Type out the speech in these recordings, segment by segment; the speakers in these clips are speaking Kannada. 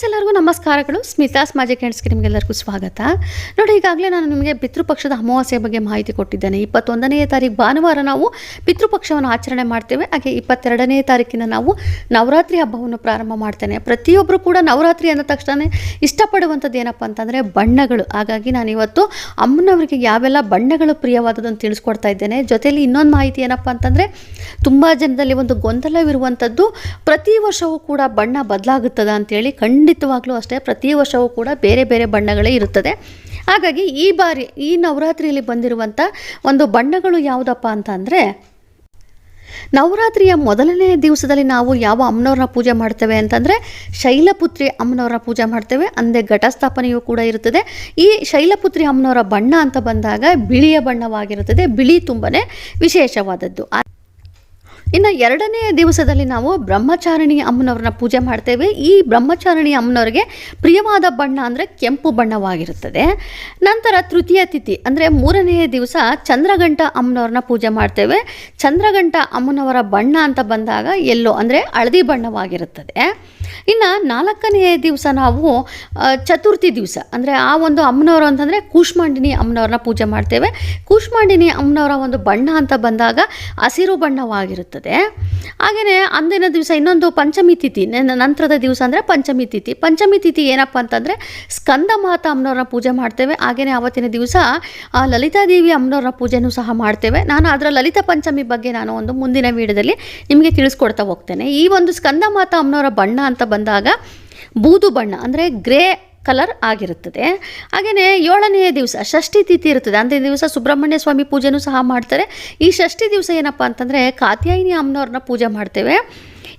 ಫ್ರೆಂಡ್ಸ್ ಎಲ್ಲರಿಗೂ ನಮಸ್ಕಾರಗಳು. ಸ್ಮಿತಾಸ್ ಮ್ಯಾಜಿಕ್ ಹ್ಯಾಂಡ್ಸ್ಗೆ ನಿಮಗೆಲ್ಲರಿಗೂ ಸ್ವಾಗತ. ನೋಡಿ, ಈಗಾಗಲೇ ನಾನು ನಿಮಗೆ ಪಿತೃಪಕ್ಷದ ಅಮಾವಾಸ್ಯೆ ಬಗ್ಗೆ ಮಾಹಿತಿ ಕೊಟ್ಟಿದ್ದೇನೆ. ಇಪ್ಪತ್ತೊಂದನೇ ತಾರೀಕು ಭಾನುವಾರ ನಾವು ಪಿತೃಪಕ್ಷವನ್ನು ಆಚರಣೆ ಮಾಡ್ತೇವೆ. ಹಾಗೆ ಇಪ್ಪತ್ತೆರಡನೇ ತಾರೀಕಿನ ನಾವು ನವರಾತ್ರಿ ಹಬ್ಬವನ್ನು ಪ್ರಾರಂಭ ಮಾಡ್ತೇನೆ. ಪ್ರತಿಯೊಬ್ಬರು ಕೂಡ ನವರಾತ್ರಿ ಅಂದ ತಕ್ಷಣ ಇಷ್ಟಪಡುವಂಥದ್ದು ಏನಪ್ಪ ಅಂತಂದರೆ ಬಣ್ಣಗಳು. ಹಾಗಾಗಿ ನಾನು ಇವತ್ತು ಅಮ್ಮನವರಿಗೆ ಯಾವೆಲ್ಲ ಬಣ್ಣಗಳು ಪ್ರಿಯವಾದದನ್ನು ತಿಳಿಸ್ಕೊಡ್ತಾ ಇದ್ದೇನೆ. ಜೊತೆಯಲ್ಲಿ ಇನ್ನೊಂದು ಮಾಹಿತಿ ಏನಪ್ಪ ಅಂತಂದರೆ ತುಂಬ ಜನದಲ್ಲಿ ಒಂದು ಗೊಂದಲವಿರುವಂಥದ್ದು ಪ್ರತಿ ವರ್ಷವೂ ಕೂಡ ಬಣ್ಣ ಬದಲಾಗುತ್ತದೆ ಅಂತೇಳಿ ಖಂಡಿತವಾಗ್ಲೂ ಅಷ್ಟೇ, ಪ್ರತಿ ವರ್ಷವೂ ಕೂಡ ಬೇರೆ ಬೇರೆ ಬಣ್ಣಗಳೇ ಇರುತ್ತದೆ. ಹಾಗಾಗಿ ಈ ಬಾರಿ, ಈ ನವರಾತ್ರಿಯಲ್ಲಿ ಬಂದಿರುವಂಥ ಒಂದು ಬಣ್ಣಗಳು ಯಾವುದಪ್ಪ ಅಂತ ನವರಾತ್ರಿಯ ಮೊದಲನೇ ದಿವಸದಲ್ಲಿ ನಾವು ಯಾವ ಅಮ್ಮನವ್ರನ್ನ ಪೂಜೆ ಮಾಡ್ತೇವೆ ಅಂತಂದರೆ ಶೈಲಪುತ್ರಿ ಅಮ್ಮನವರ ಪೂಜೆ ಮಾಡ್ತೇವೆ, ಅಂದೇ ಘಟಸ್ಥಾಪನೆಯೂ ಕೂಡ ಇರುತ್ತದೆ. ಈ ಶೈಲಪುತ್ರಿ ಅಮ್ಮನವರ ಬಣ್ಣ ಅಂತ ಬಂದಾಗ ಬಿಳಿಯ ಬಣ್ಣವಾಗಿರುತ್ತದೆ, ಬಿಳಿ ತುಂಬನೇ ವಿಶೇಷವಾದದ್ದು. ಇನ್ನು ಎರಡನೇ ದಿವಸದಲ್ಲಿ ನಾವು ಬ್ರಹ್ಮಚಾರಿಣಿ ಅಮ್ಮನವ್ರನ್ನ ಪೂಜೆ ಮಾಡ್ತೇವೆ. ಈ ಬ್ರಹ್ಮಚಾರಿಣಿ ಅಮ್ಮನವರಿಗೆ ಪ್ರಿಯವಾದ ಬಣ್ಣ ಅಂದರೆ ಕೆಂಪು ಬಣ್ಣವಾಗಿರುತ್ತದೆ. ನಂತರ ತೃತೀಯ ತಿಥಿ ಅಂದರೆ ಮೂರನೆಯ ದಿವಸ ಚಂದ್ರಗಂಟ ಅಮ್ಮನವ್ರನ್ನ ಪೂಜೆ ಮಾಡ್ತೇವೆ. ಚಂದ್ರಗಂಟ ಅಮ್ಮನವರ ಬಣ್ಣ ಅಂತ ಬಂದಾಗ ಎಲ್ಲೋ ಅಂದರೆ ಹಳದಿ ಬಣ್ಣವಾಗಿರುತ್ತದೆ. ಇನ್ನು ನಾಲ್ಕನೆಯ ದಿವಸ ನಾವು ಚತುರ್ಥಿ ದಿವಸ ಅಂದರೆ ಆ ಒಂದು ಅಮ್ಮನವರು ಅಂತಂದರೆ ಕೂಷ್ಮಾಂಡಿನಿ ಅಮ್ಮನವ್ರನ್ನ ಪೂಜೆ ಮಾಡ್ತೇವೆ. ಕೂಷ್ಮಾಂಡಿನಿ ಅಮ್ಮನವರ ಒಂದು ಬಣ್ಣ ಅಂತ ಬಂದಾಗ ಹಸಿರು ಬಣ್ಣವಾಗಿರುತ್ತದೆ. ಹಾಗೆಯೇ ಅಂದಿನ ದಿವಸ ಇನ್ನೊಂದು ಪಂಚಮಿ ತಿಥಿ ನಂತರದ ದಿವಸ ಅಂದರೆ ಪಂಚಮಿ ತಿಥಿ. ಪಂಚಮಿ ತಿಥಿ ಏನಪ್ಪ ಅಂತಂದರೆ ಸ್ಕಂದ ಮಾತಾ ಅಮ್ಮನವ್ರನ್ನ ಪೂಜೆ ಮಾಡ್ತೇವೆ. ಹಾಗೆಯೇ ಆವತ್ತಿನ ದಿವಸ, ಆ ಲಲಿತಾದೇವಿ ಅಮ್ಮನವ್ರನ್ನ ಪೂಜೆನೂ ಸಹ ಮಾಡ್ತೇವೆ. ನಾನು ಅದರ ಲಲಿತ ಪಂಚಮಿ ಬಗ್ಗೆ ನಾನು ಒಂದು ಮುಂದಿನ ವಿಡಿಯೋದಲ್ಲಿ ನಿಮಗೆ ತಿಳಿಸ್ಕೊಡ್ತಾ ಹೋಗ್ತೇನೆ. ಈ ಒಂದು ಸ್ಕಂದ ಮಾತಾ ಅಮ್ಮನವರ ಬಣ್ಣ ಅಂತ ಬಂದಾಗ, ಬೂದು ಬಣ್ಣ ಅಂದರೆ ಗ್ರೇ ಕಲರ್ ಆಗಿರುತ್ತದೆ. ಹಾಗೆಯೇ ಏಳನೆಯ ದಿವಸ ಷಷ್ಠಿ ತಿಥಿ ಇರುತ್ತದೆ. ಅಂದರೆ ದಿವಸ ಸುಬ್ರಹ್ಮಣ್ಯ ಸ್ವಾಮಿ ಪೂಜೆನೂ ಸಹ ಮಾಡ್ತಾರೆ. ಈ ಷಷ್ಠಿ ದಿವಸ ಏನಪ್ಪ ಅಂತಂದರೆ ಕಾತ್ಯಾಯಿನಿ ಅಮ್ಮನವ್ರನ್ನ ಪೂಜೆ ಮಾಡ್ತೇವೆ.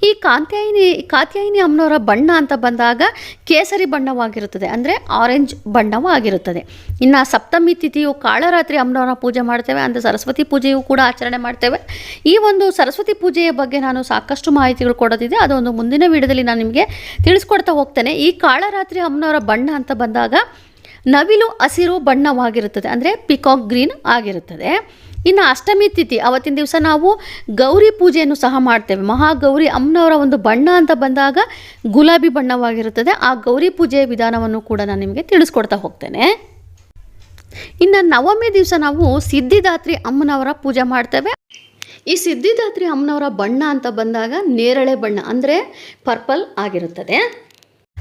ಈ ಕಾತ್ಯಾಯಿನಿ ಕಾತ್ಯಾಯಿನಿ ಅಮ್ಮನವರ ಬಣ್ಣ ಅಂತ ಬಂದಾಗ ಕೇಸರಿ ಬಣ್ಣವಾಗಿರುತ್ತದೆ, ಅಂದರೆ ಆರೆಂಜ್ ಬಣ್ಣವಾಗಿರುತ್ತದೆ. ಇನ್ನು ಸಪ್ತಮಿ ತಿಥಿಯು ಕಾಳರಾತ್ರಿ ಅಮ್ಮನವರ ಪೂಜೆ ಮಾಡ್ತೇವೆ, ಅಂದರೆ ಸರಸ್ವತಿ ಪೂಜೆಯೂ ಕೂಡ ಆಚರಣೆ ಮಾಡ್ತೇವೆ. ಈ ಒಂದು ಸರಸ್ವತಿ ಪೂಜೆಯ ಬಗ್ಗೆ ನಾನು ಸಾಕಷ್ಟು ಮಾಹಿತಿಗಳು ಕೊಡೋದಿದೆ, ಅದೊಂದು ಮುಂದಿನ ವಿಡಿಯೋದಲ್ಲಿ ನಾನು ನಿಮಗೆ ತಿಳಿಸ್ಕೊಡ್ತಾ ಹೋಗ್ತೇನೆ. ಈ ಕಾಳರಾತ್ರಿ ಅಮ್ಮನವರ ಬಣ್ಣ ಅಂತ ಬಂದಾಗ ನವಿಲು ಹಸಿರು ಬಣ್ಣವಾಗಿರುತ್ತದೆ, ಅಂದರೆ ಪಿಕಾಕ್ ಗ್ರೀನ್ ಆಗಿರುತ್ತದೆ. ಇನ್ನು ಅಷ್ಟಮಿ ತಿಥಿ, ಅವತ್ತಿನ ದಿವಸ ನಾವು ಗೌರಿ ಪೂಜೆಯನ್ನು ಸಹ ಮಾಡ್ತೇವೆ. ಮಹಾಗೌರಿ ಅಮ್ಮನವರ ಒಂದು ಬಣ್ಣ ಅಂತ ಬಂದಾಗ ಗುಲಾಬಿ ಬಣ್ಣವಾಗಿರುತ್ತದೆ. ಆ ಗೌರಿ ಪೂಜೆಯ ವಿಧಾನವನ್ನು ಕೂಡ ನಾನು ನಿಮಗೆ ತಿಳಿಸ್ಕೊಡ್ತಾ ಹೋಗ್ತೇನೆ. ಇನ್ನು ನವಮಿ ದಿವಸ ನಾವು ಸಿದ್ಧಿದಾತ್ರಿ ಅಮ್ಮನವರ ಪೂಜೆ ಮಾಡ್ತೇವೆ. ಈ ಸಿದ್ಧಿದಾತ್ರಿ ಅಮ್ಮನವರ ಬಣ್ಣ ಅಂತ ಬಂದಾಗ ನೇರಳೆ ಬಣ್ಣ, ಅಂದರೆ ಪರ್ಪಲ್ ಆಗಿರುತ್ತದೆ.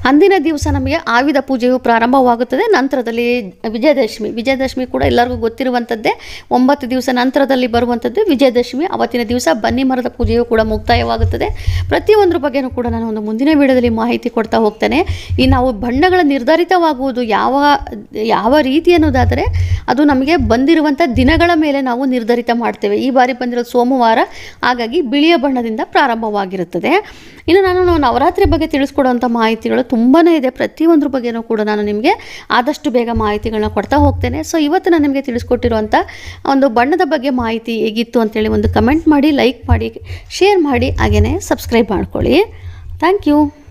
ಅಂದಿನ ದಿವಸ ನಮಗೆ ಆಯುಧ ಪೂಜೆಯು ಪ್ರಾರಂಭವಾಗುತ್ತದೆ. ನಂತರದಲ್ಲಿ ವಿಜಯದಶಮಿ. ವಿಜಯದಶಮಿ ಕೂಡ ಎಲ್ಲರಿಗೂ ಗೊತ್ತಿರುವಂಥದ್ದೇ ಒಂಬತ್ತು ದಿವಸ ನಂತರದಲ್ಲಿ ಬರುವಂಥದ್ದು ವಿಜಯದಶಮಿ. ಅವತ್ತಿನ ದಿವಸ ಬನ್ನಿ ಮರದ ಪೂಜೆಯು ಕೂಡ ಮುಕ್ತಾಯವಾಗುತ್ತದೆ. ಪ್ರತಿಯೊಂದರ ಬಗ್ಗೆಯೂ ಕೂಡ ನಾನು ಒಂದು ಮುಂದಿನ ವಿಡಿಯೋದಲ್ಲಿ ಮಾಹಿತಿ ಕೊಡ್ತಾ ಹೋಗ್ತೇನೆ. ಈ ನಾವು ಬಣ್ಣಗಳ ನಿರ್ಧಾರಿತವಾಗುವುದು ಯಾವ ಯಾವ ರೀತಿ ಅನ್ನೋದಾದರೆ, ಅದು ನಮಗೆ ಬಂದಿರುವಂಥ ದಿನಗಳ ಮೇಲೆ ನಾವು ನಿರ್ಧರಿತ ಮಾಡ್ತೇವೆ. ಈ ಬಾರಿ ಬಂದಿರೋದು ಸೋಮವಾರ. ಹಾಗಾಗಿ ಬಿಳಿಯ ಬಣ್ಣದಿಂದ ಪ್ರಾರಂಭವಾಗಿರುತ್ತದೆ. ಇನ್ನು ನಾನು ನವರಾತ್ರಿ ಬಗ್ಗೆ ತಿಳಿಸ್ಕೊಡುವಂಥ ಮಾಹಿತಿಗಳು ತುಂಬಾ ಇದೆ. ಪ್ರತಿಯೊಂದ್ರ ಬಗ್ಗೆನೂ ಕೂಡ ನಾನು ನಿಮಗೆ ಆದಷ್ಟು ಬೇಗ ಮಾಹಿತಿಗಳನ್ನ ಕೊಡ್ತಾ ಹೋಗ್ತೇನೆ. ಸೊ ಇವತ್ತು ನಾನು ನಿಮಗೆ ತಿಳಿಸ್ಕೊಟ್ಟಿರುವಂಥ ಒಂದು ಬಣ್ಣದ ಬಗ್ಗೆ ಮಾಹಿತಿ ಹೇಗಿತ್ತು ಅಂತೇಳಿ ಒಂದು ಕಮೆಂಟ್ ಮಾಡಿ ಲೈಕ್ ಮಾಡಿ ಶೇರ್ ಮಾಡಿ ಹಾಗೆಯೇ ಸಬ್ಸ್ಕ್ರೈಬ್ ಮಾಡ್ಕೊಳ್ಳಿ. Thank you